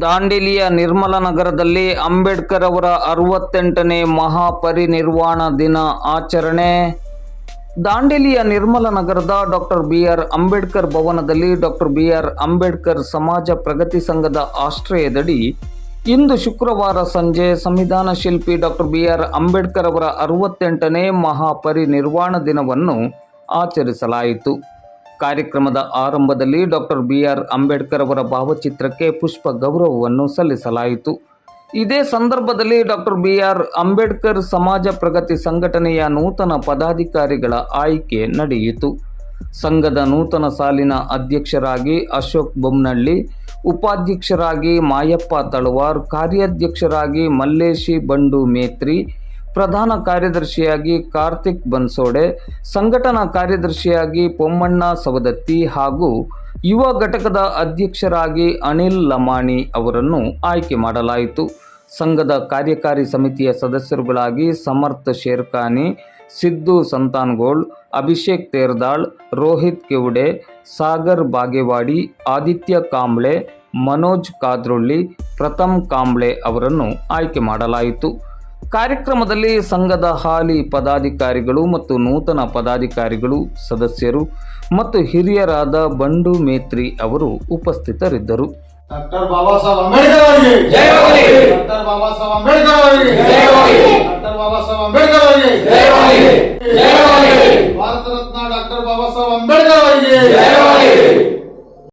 ದಾಂಡೇಲಿಯ ನಿರ್ಮಲ ನಗರದಲ್ಲಿ ಅಂಬೇಡ್ಕರ್ ಅವರ ಅರವತ್ತೆಂಟನೇ ಮಹಾಪರಿನಿರ್ವಾಣ ದಿನ ಆಚರಣೆ. ದಾಂಡೇಲಿಯ ನಿರ್ಮಲ ನಗರದ ಡಾಕ್ಟರ್ ಬಿ ಆರ್ ಅಂಬೇಡ್ಕರ್ ಭವನದಲ್ಲಿ ಡಾಕ್ಟರ್ ಬಿ ಆರ್ ಅಂಬೇಡ್ಕರ್ ಸಮಾಜ ಪ್ರಗತಿ ಸಂಘದ ಆಶ್ರಯದಡಿ ಇಂದು ಶುಕ್ರವಾರ ಸಂಜೆ ಸಂವಿಧಾನ ಶಿಲ್ಪಿ ಡಾಕ್ಟರ್ ಬಿ ಆರ್ ಅಂಬೇಡ್ಕರ್ ಅವರ ಅರವತ್ತೆಂಟನೇ ಮಹಾಪರಿನಿರ್ವಾಣ ದಿನವನ್ನು ಆಚರಿಸಲಾಯಿತು. ಕಾರ್ಯಕ್ರಮದ ಆರಂಭದಲ್ಲಿ ಡಾಕ್ಟರ್ ಬಿ ಆರ್ ಅಂಬೇಡ್ಕರ್ ಅವರ ಭಾವಚಿತ್ರಕ್ಕೆ ಪುಷ್ಪ ಗೌರವವನ್ನು ಸಲ್ಲಿಸಲಾಯಿತು. ಇದೇ ಸಂದರ್ಭದಲ್ಲಿ ಡಾಕ್ಟರ್ ಬಿ ಆರ್ ಅಂಬೇಡ್ಕರ್ ಸಮಾಜ ಪ್ರಗತಿ ಸಂಘಟನೆಯ ನೂತನ ಪದಾಧಿಕಾರಿಗಳ ಆಯ್ಕೆ ನಡೆಯಿತು. ಸಂಘದ ನೂತನ ಸಾಲಿನ ಅಧ್ಯಕ್ಷರಾಗಿ ಅಶೋಕ್ ಬೊಮ್ಮನಹಳ್ಳಿ ಉಪಾಧ್ಯಕ್ಷರಾಗಿ ಮಾಯಪ್ಪ ತಳವಾರ್, ಕಾರ್ಯಾಧ್ಯಕ್ಷರಾಗಿ ಮಲ್ಲೇಶಿ ಬಂಡು ಮೇತ್ರಿ ಪ್ರಧಾನ ಕಾರ್ಯದರ್ಶಿಯಾಗಿ ಕಾರ್ತಿಕ್ ಬನ್ಸೋಡೆ, ಸಂಘಟನಾ ಕಾರ್ಯದರ್ಶಿಯಾಗಿ ಪೊಮ್ಮಣ್ಣ ಸವದತ್ತಿ ಹಾಗೂ ಯುವ ಘಟಕದ ಅಧ್ಯಕ್ಷರಾಗಿ ಅನಿಲ್ ಲಮಾಣಿ ಅವರನ್ನು ಆಯ್ಕೆ ಮಾಡಲಾಯಿತು. ಸಂಘದ ಕಾರ್ಯಕಾರಿ ಸಮಿತಿಯ ಸದಸ್ಯರುಗಳಾಗಿ ಸಮರ್ಥ ಶೇರ್ಖಾನಿ, ಸಿದ್ದು ಸಂತಾನ್ಗೋಳ್, ಅಭಿಷೇಕ್ ತೇರ್ದಾಳ್, ರೋಹಿತ್ ಕೆವುಡೆ, ಸಾಗರ್ ಬಾಗೇವಾಡಿ, ಆದಿತ್ಯ ಕಾಂಬ್ಳೆ, ಮನೋಜ್ ಕಾದ್ರೊಳ್ಳಿ, ಪ್ರಥಮ್ ಕಾಂಬ್ಳೆ ಅವರನ್ನು ಆಯ್ಕೆ ಮಾಡಲಾಯಿತು. ಕಾರ್ಯಕ್ರಮದಲ್ಲಿ ಸಂಘದ ಹಾಲಿ ಪದಾಧಿಕಾರಿಗಳು ಮತ್ತು ನೂತನ ಪದಾಧಿಕಾರಿಗಳು ಸದಸ್ಯರು ಮತ್ತು ಹಿರಿಯರಾದ ಬಂಡು ಮೇತ್ರಿ ಅವರು ಉಪಸ್ಥಿತರಿದ್ದರು ಡಾಕ್ಟರ್ ಬಾಬಾ ಸಾಹೇಬ್ ಅಂಬೇಡ್ಕರ್ ಅವರಿಗೆ ಜಯವಾಗಲಿ. ಡಾಕ್ಟರ್ ಬಾಬಾ ಸಾಹೇಬ್ ಅಂಬೇಡ್ಕರ್ ಅವರಿಗೆ ಜಯವಾಗಲಿ. ಡಾಕ್ಟರ್ ಬಾಬಾ ಸಾಹೇಬ್ ಅಂಬೇಡ್ಕರ್ ಅವರಿಗೆ ಜಯವಾಗಲಿ. ಜಯವಾಗಲಿ. ಭಾರತ ರತ್ನ ಡಾಕ್ಟರ್ ಬಾಬಾ ಸಾಹೇಬ್ ಅಂಬೇಡ್ಕರ್ ಅವರಿಗೆ ಜಯವಾಗಲಿ.